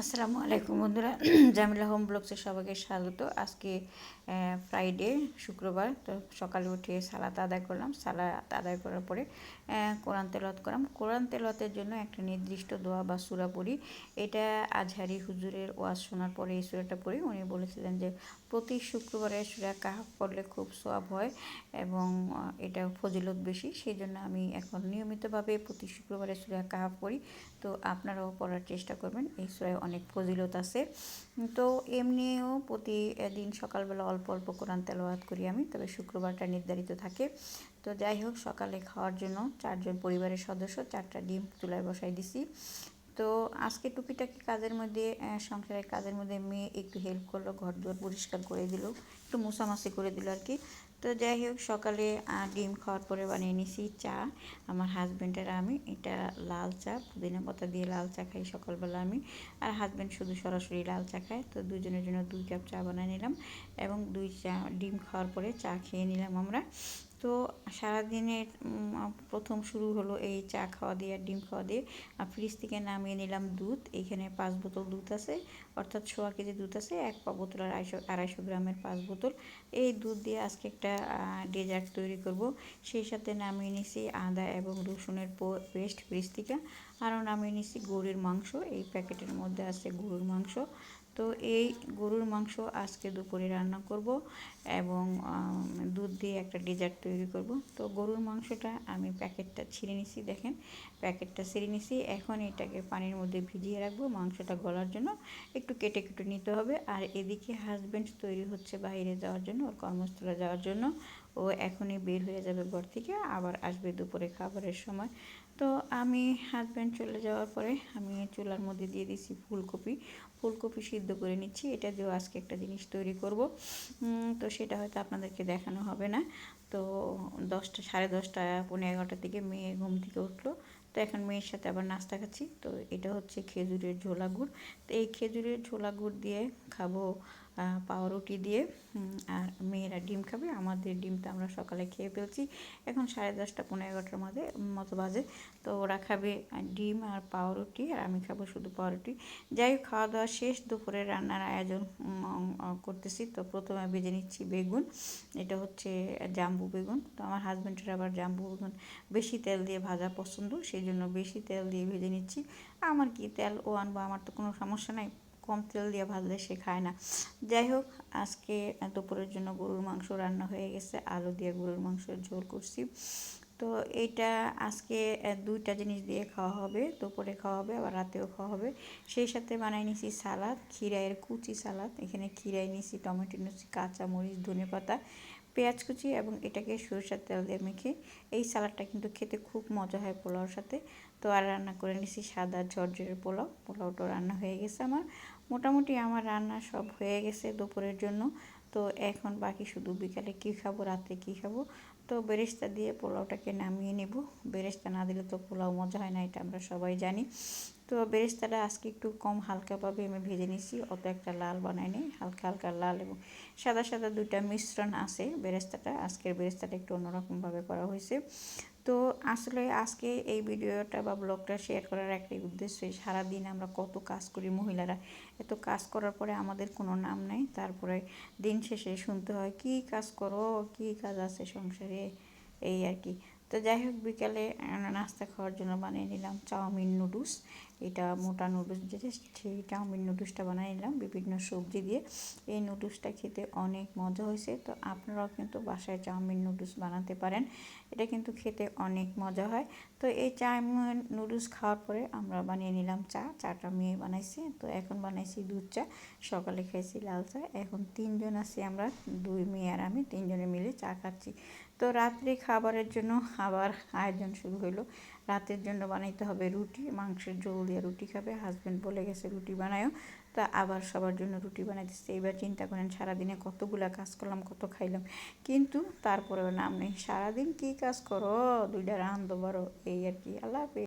আসসালামু আলাইকুম বন্ধুরা, জামিলা হোম ব্লগসে সবাইকে স্বাগত। আজকে ফ্রাইডে শুক্রবার, তো সকালে উঠে সালাত আদায় করলাম। সালাত আদায় করার পরে কোরআন তেলত করলাম। কোরআন তেলতের জন্য একটা নির্দিষ্ট দোয়া বা সুরা পড়ি। এটা আজহারি হুজুরের ওয়াজ শোনার পরে এই সুরাটা পড়ি। উনি বলেছিলেন যে, প্রতি শুক্রবারে সুরা কাহাফ পড়লে খুব সোয়াব হয় এবং এটা ফজিলত বেশি। সেই জন্য আমি এখন নিয়মিতভাবে প্রতি শুক্রবারে সুরা কাহাফ পড়ি। তো আপনারাও পড়ার চেষ্টা করবেন। এই সুরায় অনেক ফজিলত আছে। তো এমনিও প্রতিদিন সকালবেলা অল্প অল্প কোরআন তেলাওয়াত করি আমি, তবে শুক্রবারটা নির্ধারিত থাকে। তো যাই হোক, সকালে খাওয়ার জন্য চারজন পরিবারের সদস্য চারটা ডিম চুলায় বসাই দিছি। তো আজকে টুকিটাকি কাজের মধ্যে সংসারের কাজের মধ্যে মেয়ে একটু হেল্প করল ঘর দুয়ার পরিষ্কার করে দিল, একটু মশামাসি করে দিল আর কি। তো যাই হোক, সকালে ডিম খাওয়ার পরে বানিয়ে নিছি চা। আমার হাজব্যান্ডের আমি, এটা লাল চা, পুদিনা পাতা দিয়ে লাল চা খাই সকালবেলা আমি। আর হাজব্যান্ড শুধু সরাসরি লাল চা খায়, তো দুজনের জন্য দুই কাপ চা বানিয়ে নিলাম। এবং দুই চা, ডিম খাওয়ার পরে চা খেয়ে নিলাম আমরা। তো সারাদিনের প্রথম শুরু হলো এই চা খাওয়া দিয়ে আর ডিম খাওয়া দিয়ে। আর ফ্রিজ থেকে নামিয়ে নিলাম দুধ। এইখানে পাঁচ বোতল দুধ আছে। অর্থাৎ ছোয়া কেজি দুধ আছে, এক পা বোতল আড়াইশো আড়াইশো গ্রামের পাঁচ বোতল। এই দুধ দিয়ে আজকে একটা ডেজার্ট তৈরি করব। সেই সাথে নামিয়ে নিছি আদা এবং রসুনের পেস্ট ফ্রিজ থেকে। আরও নামিয়ে নিছি গরুর মাংস। এই প্যাকেটের মধ্যে আছে গরুর মাংস। তো এই গরুর মাংস আজকে দুপুরে রান্না করব এবং দুধ দিয়ে একটা ডেজার্ট তৈরি করব। তো গরুর মাংসটা আমি প্যাকেটটা ছিঁড়ে নিছি, দেখেন। প্যাকেটটা ছিঁড়ে নিছি। এখন এটাকে পানির মধ্যে ভিজিয়ে রাখব মাংসটা গলার জন্য। একটু কেটে কেটে নিতে হবে। আর এদিকে হাজব্যান্ড তৈরি হচ্ছে বাইরে যাওয়ার জন্য, ওর কর্মস্থলে যাওয়ার জন্য। ও এখনই বের হয়ে যাবে ঘর থেকে, আবার আসবে দুপুরে খাবারের সময়। তো আমি হাজব্যান্ড চলে যাওয়ার পরে আমি চুলার মধ্যে দিয়ে দিছি ফুলকপি। ফুলকপি সিদ্ধ করে নিচ্ছি, এটা দিয়েও আজকে একটা জিনিস তৈরি করব। তো সেটা হয়তো আপনাদেরকে দেখানো হবে না। তো দশটা, সাড়ে দশটা পনেরো এগারোটার দিকে মেয়ে ঘুম থেকে উঠল। তো এখন মেয়ের সাথে আবার নাস্তা খাচ্ছি। তো এটা হচ্ছে খেজুরের ঝোলা গুড় তো এই খেজুরের ঝোলা গুড় দিয়ে খাব পাউরুটি দিয়ে আর মেয়েরা ডিম খাবে। আমাদের ডিমটা আমরা সকালে খেয়ে ফেলছি। এখন সাড়ে দশটা, পনেরো এগারোটার মধ্যে মতো বাজে। তো ওরা খাবে ডিম আর পাউরুটি, আর আমি খাব শুধু পাউরুটি। যাই হোক, খাওয়া দাওয়া শেষ। দুপুরে রান্নার আয়োজন করতেছি। তো প্রথমে ভেজে নিচ্ছি বেগুন। এটা হচ্ছে জাম্বু বেগুন। তো আমার হাজব্যান্ডের আবার জাম্বু বেগুন বেশি তেল দিয়ে ভাজা পছন্দ, সেই জন্য বেশি তেল দিয়ে ভেজে নিচ্ছি। আমার কি তেল? ও আনব, আমার তো কোনো সমস্যা নাই। কম তেল দিয়ে ভাজলে সে খায় না। যাই হোক, আজকে দুপুরের জন্য গরুর মাংস রান্না হয়ে গেছে। আলু দিয়ে গরুর মাংসের ঝোল করছি। তো এইটা আজকে দুইটা জিনিস দিয়ে খাওয়া হবে। দুপুরে খাওয়া হবে, আবার রাতেও খাওয়া হবে। সেই সাথে বানাই নিছি সালাদ খিরাইয়ের কুচি সালাদ। এখানে খিরাই নিছি, টমেটো নিছি কাঁচা মরিচ ধনে পাতা, পেঁয়াজ কুচি এবং এটাকে সরষের তেল দিয়ে মেখে এই সালাডটা কিন্তু খেতে খুব মজা হয় পোলাওর সাথে। তো আর রান্না করে নিছি সাদা ঝরঝরের পোলাও। পোলাওটা রান্না হয়ে গেছে আমার। মোটামুটি আমার রান্না সব হয়ে গেছে দুপুরের জন্য। তো এখন বাকি শুধু বিকালে কী খাব, রাতে কী খাব? তো বেরেস্তা দিয়ে পোলাওটাকে নামিয়ে নেব। বেরেস্তা না দিলে তো পোলাও মজা হয় না, এটা আমরা সবাই জানি। তো বেরেস্তাটা আজকে একটু কম হালকাভাবে আমি ভেজে নিছি। অত একটা লাল বানাই নিই, হালকা হালকা লাল এবং সাদা সাদা দুইটা মিশ্রণ আছে বেরেস্তাটা। আজকের বেরেস্তাটা একটু অন্যরকমভাবে করা হয়েছে। তো আসলে আজকে এই ভিডিওটা বা ব্লগটা শেয়ার করার একটাই উদ্দেশ্য সারাদিন আমরা কত কাজ করি মহিলারা। এত কাজ করার পরে আমাদের কোনো নাম নেই, তারপরে দিন শেষে শুনতে হয়, কি কাজ করো? কি কাজ আছে সংসারে? এই আর কি। তো যাই হোক, বিকালে নাস্তা খাওয়ার জন্য বানিয়ে নিলাম চাউমিন নুডলস। এটা মোটা নুডলস যেটা সেই চাউমিন নুডলসটা বানিয়ে নিলাম বিভিন্ন সবজি দিয়ে। এই নুডলসটা খেতে অনেক মজা হয়েছে। তো আপনারাও কিন্তু বাসায় চাউমিন নুডলস বানাতে পারেন। এটা কিন্তু খেতে অনেক মজা হয়। তো এই চাউমিন নুডলস খাওয়ার পরে আমরা বানিয়ে নিলাম চা। চাটা মেয়ে বানাইছি। তো এখন বানাইছি দুধ চা। সকালে খেয়েছি লাল চা। এখন তিনজন আছি আমরা, দুই মেয়ে আর আমি। তিনজনে মিলে চা খাচ্ছি। তো রাত্রি খাবারের জন্য আবার আয়োজন শুরু হলো রাতের জন্য বানাইতে হবে রুটি, মাংসের জল দিয়ে রুটি খাবে। হাজব্যান্ড বলে গেছে, রুটি বানায়ও তা আবার সবার জন্য রুটি বানাইতেছে। এবার চিন্তা করেন, সারাদিনে কতগুলা কাজ করলাম, কত খাইলাম। কিন্তু তারপরেও নাম নেই। সারাদিন কী কাজ করো? দুইটা রান্ধ বারো এই আর কি। আল্লাহ